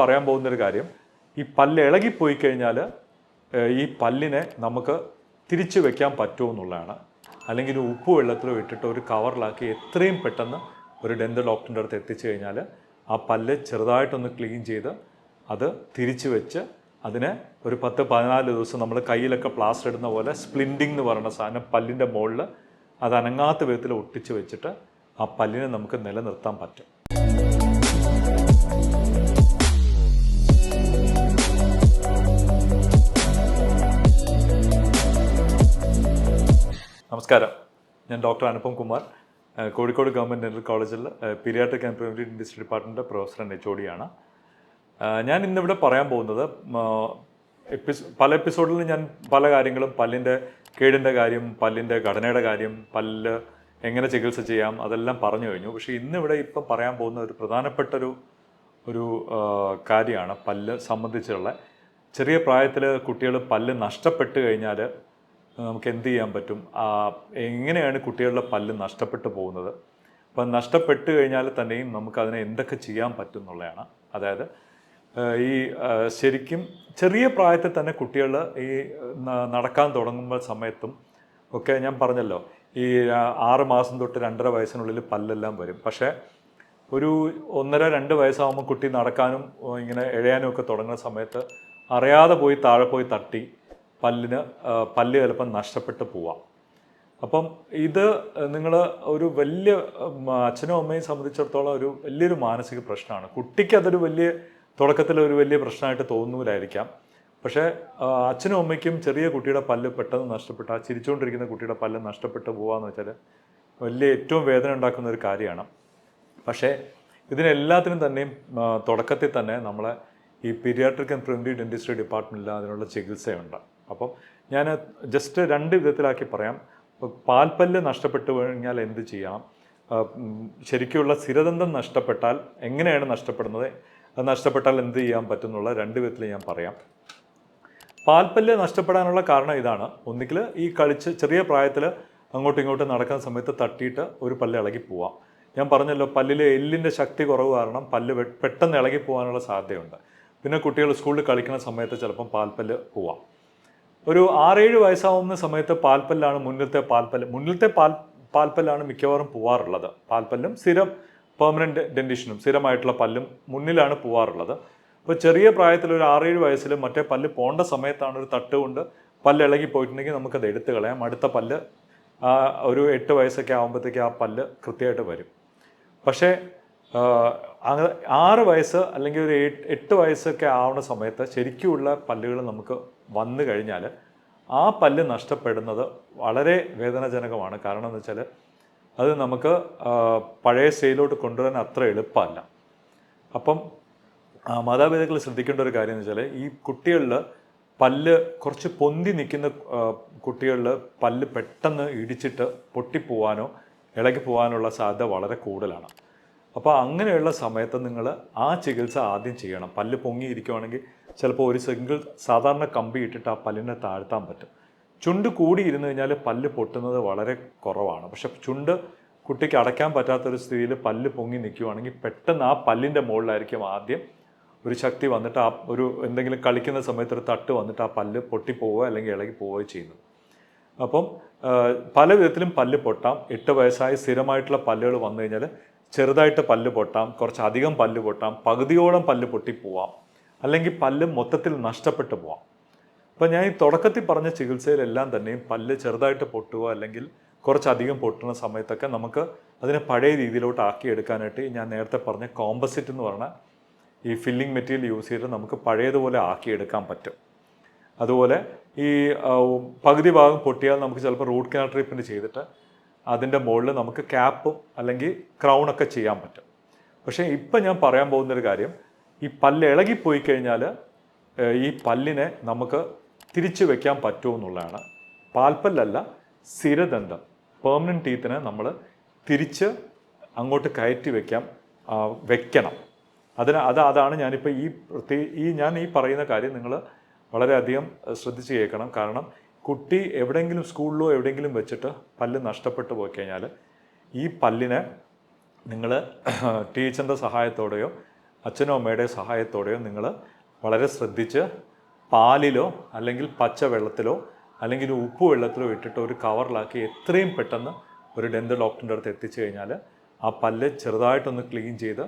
പറയാൻ പോകുന്നൊരു കാര്യം ഈ പല്ല് ഇളകിപ്പോയി കഴിഞ്ഞാൽ ഈ പല്ലിനെ നമുക്ക് തിരിച്ചു വെക്കാൻ പറ്റുമോ എന്നുള്ളതാണ്. അല്ലെങ്കിൽ ഉപ്പ് വെള്ളത്തിലോ ഇട്ടിട്ട് ഒരു കവറിലാക്കി എത്രയും പെട്ടെന്ന് ഒരു ഡെന്തൽ ഡോക്ടറിന്റെ അടുത്ത് എത്തിച്ചു കഴിഞ്ഞാൽ ആ പല്ല് ചെറുതായിട്ടൊന്ന് ക്ലീൻ ചെയ്ത് അത് തിരിച്ചു വെച്ച് അതിനെ ഒരു പത്ത് പതിനാല് ദിവസം നമ്മൾ കയ്യിലൊക്കെ പ്ലാസ്റ്റർ ഇടുന്ന പോലെ സ്പ്ലിൻഡിങ് എന്ന് പറയുന്ന സാധനം പല്ലിന്റെ മുകളിൽ അത് അനങ്ങാത്ത വിധത്തിൽ ഒട്ടിച്ച് വെച്ചിട്ട് ആ പല്ലിനെ നമുക്ക് നിലനിർത്താൻ പറ്റും. നമസ്കാരം. ഞാൻ doctor Anupam Kumar. Kozhikode government dental കോളേജിൽ pediatric and preventive dentistry department professor H ഒടിയാണ് ഞാൻ ഇന്നിവിടെ പറയാൻ പോകുന്നത് എപ്പിസ് പല എപ്പിസോഡിലും ഞാൻ പല കാര്യങ്ങളും പല്ലിന്റെ കേടിന്റെ കാര്യം പല്ലിന്റെ ഘടനയുടെ കാര്യം പല്ല് എങ്ങനെ ചികിത്സ ചെയ്യാം അതെല്ലാം പറഞ്ഞു കഴിഞ്ഞു. പക്ഷേ ഇന്നിവിടെ ഇപ്പം പറയാൻ പോകുന്ന ഒരു പ്രധാനപ്പെട്ടൊരു ഒരു കാര്യമാണ് പല്ല് സംബന്ധിച്ചുള്ള. ചെറിയ പ്രായത്തിൽ കുട്ടികൾ പല്ല് നഷ്ടപ്പെട്ട് കഴിഞ്ഞാൽ നമുക്ക് എന്ത് ചെയ്യാൻ പറ്റും? എങ്ങനെയാണ് കുട്ടികളുടെ പല്ല് നഷ്ടപ്പെട്ടു പോകുന്നത്? അപ്പം നഷ്ടപ്പെട്ട് കഴിഞ്ഞാൽ തന്നെയും നമുക്ക് അതിനെ എന്തൊക്കെ ചെയ്യാൻ പറ്റും എന്നുള്ളതാണ്. അതായത് ഈ ശരിക്കും ചെറിയ പ്രായത്തിൽ തന്നെ കുട്ടികൾ ഈ നടക്കാൻ തുടങ്ങുമ്പോൾ സമയത്തും ഒക്കെ ഞാൻ പറഞ്ഞല്ലോ ഈ ആറ് മാസം തൊട്ട് രണ്ടര വയസ്സിനുള്ളിൽ പല്ലെല്ലാം വരും. പക്ഷേ ഒരു ഒന്നര രണ്ട് വയസ്സാകുമ്പോൾ കുട്ടി നടക്കാനും ഇങ്ങനെ എഴയാനും ഒക്കെ തുടങ്ങുന്ന സമയത്ത് അറിയാതെ പോയി താഴെ പോയി തട്ടി പല്ലിന് പല്ല് ചിലപ്പം നഷ്ടപ്പെട്ട് പോവാം. അപ്പം ഇത് നിങ്ങൾ ഒരു വലിയ അച്ഛനും അമ്മയും സംബന്ധിച്ചിടത്തോളം ഒരു വലിയൊരു മാനസിക പ്രശ്നമാണ്. കുട്ടിക്ക് അതൊരു വലിയ തുടക്കത്തിൽ ഒരു വലിയ പ്രശ്നമായിട്ട് തോന്നൂലായിരിക്കാം. പക്ഷേ അച്ഛനും അമ്മയ്ക്കും ചെറിയ കുട്ടിയുടെ പല്ല് പെട്ടെന്ന് നഷ്ടപ്പെട്ട ചിരിച്ചുകൊണ്ടിരിക്കുന്ന കുട്ടിയുടെ പല്ല് നഷ്ടപ്പെട്ട് പോവാന്ന് വെച്ചാൽ വലിയ ഏറ്റവും വേദന ഉണ്ടാക്കുന്ന ഒരു കാര്യമാണ്. പക്ഷേ ഇതിനെല്ലാത്തിനും തന്നെയും തുടക്കത്തിൽ തന്നെ നമ്മളെ ഈ പീരിയാട്രിക് ആൻഡ് പ്രിവന്റീവ് ഡെന്റിസ്ട്രി ഡിപ്പാർട്ട്മെന്റിൽ അതിനുള്ള ചികിത്സയുണ്ട്. അപ്പം ഞാൻ ജസ്റ്റ് രണ്ട് വിധത്തിലാക്കി പറയാം. പാൽപ്പല്ല് നഷ്ടപ്പെട്ടു കഴിഞ്ഞാൽ എന്ത് ചെയ്യണം ശരിക്കുള്ള സ്ഥിരദന്തം നഷ്ടപ്പെട്ടാൽ എങ്ങനെയാണ് നഷ്ടപ്പെടുന്നത്? അത് നഷ്ടപ്പെട്ടാൽ എന്ത് ചെയ്യാൻ പറ്റുന്നുള്ള രണ്ട് വിധത്തിൽ ഞാൻ പറയാം. പാൽപ്പല്ല് നഷ്ടപ്പെടാനുള്ള കാരണം ഇതാണ്. ഒന്നുകിൽ ഈ കളിച്ച് ചെറിയ പ്രായത്തിൽ അങ്ങോട്ടും ഇങ്ങോട്ടും നടക്കുന്ന സമയത്ത് തട്ടിയിട്ട് ഒരു പല്ല് ഇളകി പോവാം. ഞാൻ പറഞ്ഞല്ലോ പല്ലിലെ എല്ലിന്റെ ശക്തി കുറവ് കാരണം പല്ല് പെട്ടെന്ന് ഇളകി പോകാനുള്ള സാധ്യതയുണ്ട്. പിന്നെ കുട്ടികൾ സ്കൂളിൽ കളിക്കുന്ന സമയത്ത് ചിലപ്പം പാൽപ്പല്ല് പോവാം. ഒരു ആറേഴ് വയസ്സാവുന്ന സമയത്ത് പാൽപ്പല്ലാണ് മുന്നിലത്തെ പാൽപ്പല്ല്. മുന്നിലത്തെ പാൽ പാൽപ്പല്ലാണ് മിക്കവാറും പോവാറുള്ളത്. പാൽപ്പല്ലും സ്ഥിരം പെർമനന്റ് ഡെന്റിഷനും സ്ഥിരമായിട്ടുള്ള പല്ലും മുന്നിലാണ് പോവാറുള്ളത്. അപ്പോൾ ചെറിയ പ്രായത്തിൽ ഒരു ആറേഴ് വയസ്സിൽ മറ്റേ പല്ല് പോകേണ്ട സമയത്താണ് ഒരു തട്ട് കൊണ്ട് പല്ല് ഇളകി പോയിട്ടുണ്ടെങ്കിൽ നമുക്കത് എടുത്തു കളയാം. അടുത്ത പല്ല് ഒരു എട്ട് വയസ്സൊക്കെ ആകുമ്പോഴത്തേക്ക് ആ പല്ല് കൃത്യമായിട്ട് വരും. പക്ഷേ ആറ് വയസ്സ് അല്ലെങ്കിൽ ഒരു എട്ട് വയസ്സൊക്കെ ആവുന്ന സമയത്ത് ശരിക്കുമുള്ള പല്ലുകൾ നമുക്ക് വന്നു കഴിഞ്ഞാൽ ആ പല്ല് നഷ്ടപ്പെടുന്നത് വളരെ വേദനാജനകമാണ്. കാരണം എന്ന് വെച്ചാൽ അത് നമുക്ക് പഴയ സ്റ്റേയിലോട്ട് കൊണ്ടുവരാൻ അത്ര എളുപ്പമല്ല. അപ്പം മാതാപിതാക്കൾ ശ്രദ്ധിക്കേണ്ട ഒരു കാര്യം എന്ന് വെച്ചാൽ ഈ കുട്ടികളിൽ പല്ല് കുറച്ച് പൊന്തി നിൽക്കുന്ന കുട്ടികളിൽ പല്ല് പെട്ടെന്ന് ഇടിച്ചിട്ട് പൊട്ടിപ്പോവാനോ ഇളകി പോകാനുള്ള സാധ്യത വളരെ കൂടുതലാണ്. അപ്പോൾ അങ്ങനെയുള്ള സമയത്ത് നിങ്ങൾ ആ ചികിത്സ ആദ്യം ചെയ്യണം. പല്ല് പൊങ്ങിയിരിക്കുവാണെങ്കിൽ ചിലപ്പോൾ ഒരു സിംഗിൾ സാധാരണ കമ്പി ഇട്ടിട്ട് ആ പല്ലിനെ താഴ്ത്താൻ പറ്റും. ചുണ്ട് കൂടിയിരുന്നു കഴിഞ്ഞാൽ പല്ല് പൊട്ടുന്നത് വളരെ കുറവാണ്. പക്ഷെ ചുണ്ട് കുട്ടിക്ക് അടയ്ക്കാൻ പറ്റാത്തൊരു സ്ഥിതിയിൽ പല്ല് പൊങ്ങി നിൽക്കുവാണെങ്കിൽ പെട്ടെന്ന് ആ പല്ലിന്റെ മുകളിലായിരിക്കും ആദ്യം ഒരു ശക്തി വന്നിട്ട് ആ ഒരു എന്തെങ്കിലും കളിക്കുന്ന സമയത്ത് ഒരു തട്ട് വന്നിട്ട് ആ പല്ല് പൊട്ടിപ്പോവുക അല്ലെങ്കിൽ ഇളകി പോവുകയോ ചെയ്യുന്നത് അപ്പം പല വിധത്തിലും പല്ല് പൊട്ടാം. എട്ട് വയസ്സായി സ്ഥിരമായിട്ടുള്ള പല്ലുകൾ വന്നു കഴിഞ്ഞാൽ ചെറുതായിട്ട് പല്ല് പൊട്ടാം കുറച്ചധികം പല്ല് പൊട്ടാം പകുതിയോളം പല്ല് പൊട്ടിപ്പോവാം അല്ലെങ്കിൽ പല്ല് മൊത്തത്തിൽ നഷ്ടപ്പെട്ടു പോവാം. അപ്പോൾ ഞാൻ ഈ തുടക്കത്തിൽ പറഞ്ഞ ചികിത്സയിലെല്ലാം തന്നെയും പല്ല് ചെറുതായിട്ട് പൊട്ടുക അല്ലെങ്കിൽ കുറച്ചധികം പൊട്ടുന്ന സമയത്തൊക്കെ നമുക്ക് അതിനെ പഴയ രീതിയിലോട്ട് ആക്കിയെടുക്കാനായിട്ട് ഞാൻ നേരത്തെ പറഞ്ഞ കോമ്പസിറ്റ് എന്ന് പറഞ്ഞ ഈ ഫില്ലിംഗ് മെറ്റീരിയൽ യൂസ് ചെയ്തിട്ട് നമുക്ക് പഴയതുപോലെ ആക്കിയെടുക്കാൻ പറ്റും. അതുപോലെ ഈ പകുതി ഭാഗം പൊട്ടിയാൽ നമുക്ക് ചിലപ്പോൾ റൂട്ട് കനാൽ ട്രീറ്റ്മെന്റ് ചെയ്തിട്ട് അതിന്റെ മുകളിൽ നമുക്ക് ക്യാപ്പും അല്ലെങ്കിൽ ക്രൗണൊക്കെ ചെയ്യാൻ പറ്റും. പക്ഷേ ഇപ്പം ഞാൻ പറയാൻ പോകുന്നൊരു കാര്യം ഈ പല്ല് ഇളകിപ്പോയി കഴിഞ്ഞാൽ ഈ പല്ലിനെ നമുക്ക് തിരിച്ചു വെക്കാൻ പറ്റുമോ എന്നുള്ളതാണ്. പാൽപ്പല്ലല്ല സ്ഥിരദന്തം. പെർമനന്റ് ടീത്തിനെ നമ്മൾ തിരിച്ച് അങ്ങോട്ട് കയറ്റി വെക്കാം വെക്കണം. അതിന് അത് അതാണ് ഞാനിപ്പോൾ ഈ പ്രത്യേക ഈ ഞാൻ ഈ പറയുന്ന കാര്യം നിങ്ങൾ വളരെയധികം ശ്രദ്ധിച്ച് കേൾക്കണം. കാരണം കുട്ടി എവിടെയെങ്കിലും സ്കൂളിലോ എവിടെയെങ്കിലും വെച്ചിട്ട് പല്ല് നഷ്ടപ്പെട്ടു പോയി കഴിഞ്ഞാൽ ഈ പല്ലിനെ നിങ്ങൾ ടീച്ചറിന്റെ സഹായത്തോടെയോ അച്ഛനോ അമ്മയുടെ സഹായത്തോടെയോ നിങ്ങൾ വളരെ ശ്രദ്ധിച്ച് പാലിലോ അല്ലെങ്കിൽ പച്ച വെള്ളത്തിലോ അല്ലെങ്കിൽ ഉപ്പ് വെള്ളത്തിലോ ഇട്ടിട്ട് ഒരു കവറിലാക്കി എത്രയും പെട്ടെന്ന് ഒരു ഡെന്റൽ ഡോക്ടറിന്റെ അടുത്ത് എത്തിച്ചു കഴിഞ്ഞാൽ ആ പല്ല് ചെറുതായിട്ടൊന്ന് ക്ലീൻ ചെയ്ത്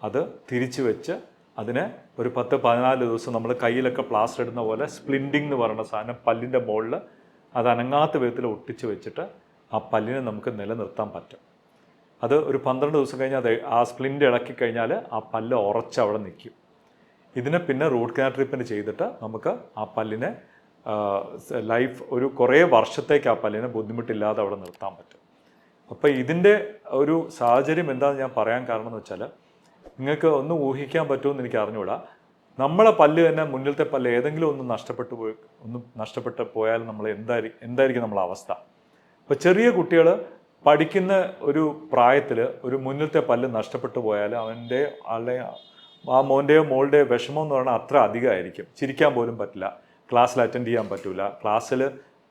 അത് തിരിച്ചു വെച്ച് അതിനെ ഒരു പത്ത് പതിനാല് ദിവസം നമ്മൾ കയ്യിലൊക്കെ പ്ലാസ്റ്റർ ഇടുന്ന പോലെ സ്പ്ലിൻഡിങ് എന്ന് പറയുന്ന സാധനം പല്ലിന്റെ മുകളിൽ അത് അനങ്ങാത്ത വിധത്തിൽ ഒട്ടിച്ച് വെച്ചിട്ട് ആ പല്ലിനെ നമുക്ക് നിലനിർത്താൻ പറ്റും. അത് ഒരു പന്ത്രണ്ട് ദിവസം കഴിഞ്ഞാൽ അത് ആ സ്പ്ലിന്റ് ഇളക്കി കഴിഞ്ഞാൽ ആ പല്ല് ഉറച്ച് അവിടെ നിൽക്കും. ഇതിനെ പിന്നെ റൂട്ട് കനാൽ ട്രീറ്റ്മെന്റ് ചെയ്തിട്ട് നമുക്ക് ആ പല്ലിനെ ലൈഫ് ഒരു കുറേ വർഷത്തേക്ക് ആ പല്ലിനെ ബുദ്ധിമുട്ടില്ലാതെ അവിടെ നിർത്താൻ പറ്റും. അപ്പോൾ ഇതിന്റെ ഒരു സാഹചര്യം എന്താണെന്ന് ഞാൻ പറയാൻ കാരണം എന്ന് വെച്ചാൽ നിങ്ങൾക്ക് ഒന്ന് ഊഹിക്കാൻ പറ്റുമെന്ന് എനിക്ക് അറിഞ്ഞുകൂടാ. നമ്മളെ പല്ല് തന്നെ മുന്നിലത്തെ പല്ല് ഏതെങ്കിലും ഒന്ന് നഷ്ടപ്പെട്ടു പോയി ഒന്ന് നഷ്ടപ്പെട്ട് പോയാൽ നമ്മൾ എന്തായിരിക്കും എന്തായിരിക്കും നമ്മളെ അവസ്ഥ? അപ്പോൾ ചെറിയ കുട്ടികൾ പഠിക്കുന്ന ഒരു പ്രായത്തിൽ ഒരു മുന്നിലത്തെ പല്ല് നഷ്ടപ്പെട്ടു പോയാൽ അവന്റെ ആളുടെ ആ മോന്റെയോ മോളുടെയോ വിഷമം എന്ന് പറഞ്ഞാൽ അത്ര അധികമായിരിക്കും. ചിരിക്കാൻ പോലും പറ്റില്ല. ക്ലാസ്സിൽ അറ്റൻഡ് ചെയ്യാൻ പറ്റില്ല ക്ലാസ്സിൽ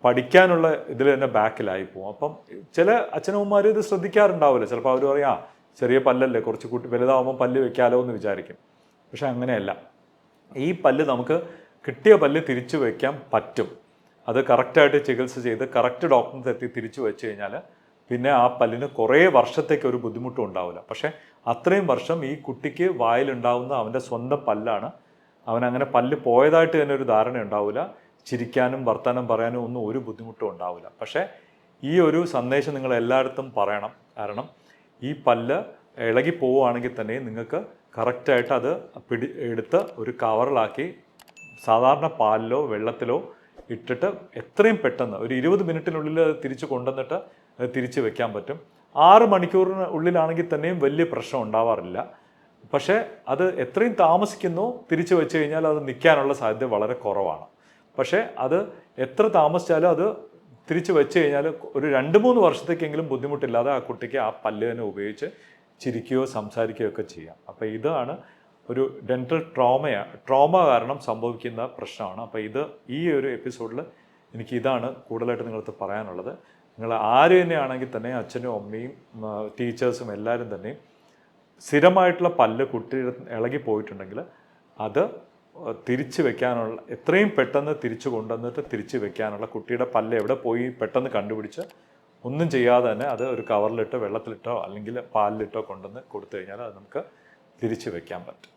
പഠിക്കാനുള്ള ഇതിൽ തന്നെ ബാക്കിലായി പോകും അപ്പം ചില അച്ഛനമ്മമാർ ഇത് ശ്രദ്ധിക്കാറുണ്ടാവില്ല. ചിലപ്പോൾ അവർ പറയാം ചെറിയ പല്ലല്ലേ കുറച്ച് കുട്ടി വലുതാവുമ്പോൾ പല്ല് വെക്കാലോ എന്ന് വിചാരിക്കും. പക്ഷെ അങ്ങനെയല്ല. ഈ പല്ല് നമുക്ക് കിട്ടിയ പല്ല് തിരിച്ചു വയ്ക്കാൻ പറ്റും. അത് കറക്റ്റായിട്ട് ചികിത്സ ചെയ്ത് കറക്റ്റ് ഡോക്ടറിന് എത്തി തിരിച്ചു വെച്ച് കഴിഞ്ഞാൽ പിന്നെ ആ പല്ലിന് കുറേ വർഷത്തേക്ക് ഒരു ബുദ്ധിമുട്ടും ഉണ്ടാവില്ല. പക്ഷേ അത്രയും വർഷം ഈ കുട്ടിക്ക് വായിലുണ്ടാവുന്ന അവന്റെ സ്വന്തം പല്ലാണ്. അവൻ അങ്ങനെ പല്ല് പോയതായിട്ട് തന്നെ ഒരു ധാരണ ഉണ്ടാവില്ല. ചിരിക്കാനും വർത്തമാനം പറയാനും ഒന്നും ഒരു ബുദ്ധിമുട്ടും ഉണ്ടാവില്ല. പക്ഷേ ഈ ഒരു സന്ദേശം നിങ്ങൾ എല്ലായിടത്തും പറയണം. കാരണം ഈ പല്ല് ഇളകി പോവുകയാണെങ്കിൽ തന്നെ നിങ്ങൾക്ക് കറക്റ്റായിട്ട് അത് പിടി എടുത്ത് ഒരു കവറിലാക്കി സാധാരണ പാലിലോ വെള്ളത്തിലോ ഇട്ടിട്ട് എത്രയും പെട്ടെന്ന് ഒരു ഇരുപത് മിനിറ്റിനുള്ളിൽ തിരിച്ച് കൊണ്ടുവന്നിട്ട് തിരിച്ച് വെക്കാൻ പറ്റും. ആറ് മണിക്കൂറിന് ഉള്ളിലാണെങ്കിൽ തന്നെയും വലിയ പ്രശ്നം ഉണ്ടാവാറില്ല. പക്ഷേ അത് എത്രയും താമസിക്കുന്നു തിരിച്ചു വെച്ച് കഴിഞ്ഞാൽ അത് നിൽക്കാനുള്ള സാധ്യത വളരെ കുറവാണ്. പക്ഷേ അത് എത്ര താമസിച്ചാലും അത് തിരിച്ചു വെച്ച് കഴിഞ്ഞാൽ ഒരു രണ്ട് മൂന്ന് വർഷത്തേക്കെങ്കിലും ബുദ്ധിമുട്ടില്ലാതെ ആ കുട്ടിക്ക് ആ പല്ല് തന്നെ ഉപയോഗിച്ച് ചിരിക്കുകയോ സംസാരിക്കുകയോ ഒക്കെ ചെയ്യാം. അപ്പോൾ ഇതാണ് ഒരു ഡെന്റൽ ട്രോമയാണ് ട്രോമ കാരണം സംഭവിക്കുന്ന പ്രശ്നമാണ്. അപ്പോൾ ഇത് ഈ ഒരു എപ്പിസോഡിൽ എനിക്ക് ഇതാണ് കൂടുതലായിട്ട് നിങ്ങളടുത്ത് പറയാനുള്ളത്. നിങ്ങൾ ആര് തന്നെയാണെങ്കിൽ തന്നെ അച്ഛനും അമ്മയും ടീച്ചേഴ്സും എല്ലാവരും തന്നെ സ്ഥിരമായിട്ടുള്ള പല്ല് കുട്ടി ഇളകി പോയിട്ടുണ്ടെങ്കിൽ അത് തിരിച്ചു വെക്കാനുള്ള എത്രയും പെട്ടെന്ന് തിരിച്ചു കൊണ്ടുവന്നിട്ട് തിരിച്ചു വെക്കാനുള്ള കുട്ടിയുടെ പല്ല് എവിടെ പോയി പെട്ടെന്ന് കണ്ടുപിടിച്ച് ഒന്നും ചെയ്യാതെ തന്നെ അത് ഒരു കവറിലിട്ടോ വെള്ളത്തിലിട്ടോ അല്ലെങ്കിൽ പാലിലിട്ടോ കൊണ്ടുവന്ന് കൊടുത്തു കഴിഞ്ഞാൽ അത് നമുക്ക് തിരിച്ചു വെക്കാൻ പറ്റും.